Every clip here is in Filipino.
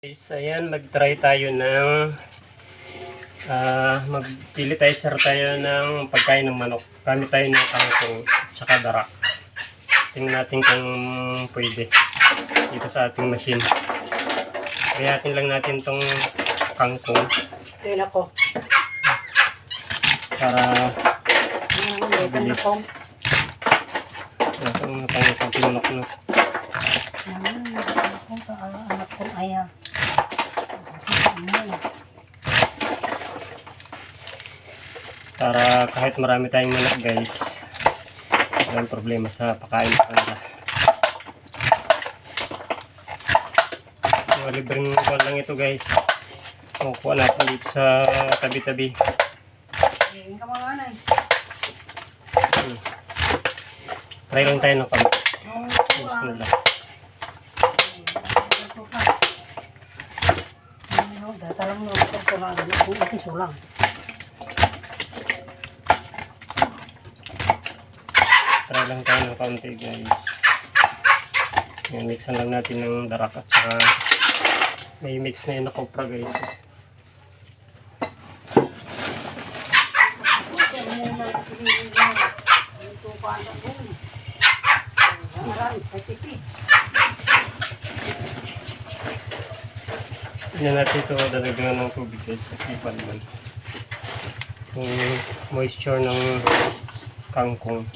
Guys, ayan, mag-try tayo ng ah magpili tayo sir tayo ng pagkain ng manok. Gamit tayo ng kangkong tsaka darak. Tingnan natin kung pwede dito sa ating machine. Kayatin lang natin tong kangkong Kaya ko. para Ano, meron Bilis. ako. itong kangkong pinunok no. Hmm, ako pa ang anak ko ayaw. Ano, Para kahit marami tayong manok guys, walang problema sa pakain sa kanila. Mga libreng kuwan lang ito guys. Makukuha natin dito sa tabi-tabi. Hindi ka mga anay. Hmm. Try lang tayo ng kamay. Oo, Gusto nila. ito ka. Ano, data lang no, ito ko lang, kung ikiso lang. Try lang tayo ng kaunti guys. Yan, mixan lang natin ng darak at saka may mix na yun na kopra guys. Okay, ano yung mga pinili mo? Ito pa ang doon. Marami, patipid. Tignan natin ito, dadagdagan ng tubig guys kasi naman yung moisture ng kangkong.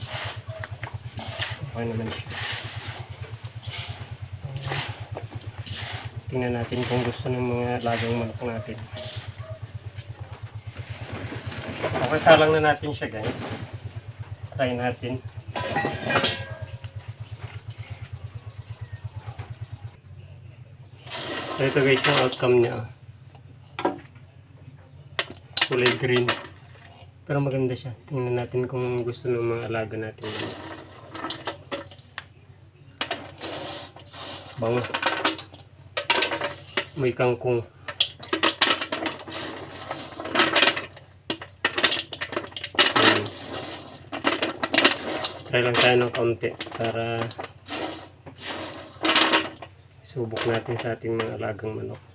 Okay naman siya. Tingnan natin kung gusto ng mga lagang manok natin. Okay, salang na natin siya guys. Try natin. So ito guys yung outcome niya. Kulay green. Pero maganda siya. Tingnan natin kung gusto ng mga alaga natin. Bango. May kangkong. Ayan. Try lang tayo ng kaunti para subok natin sa ating mga alagang manok.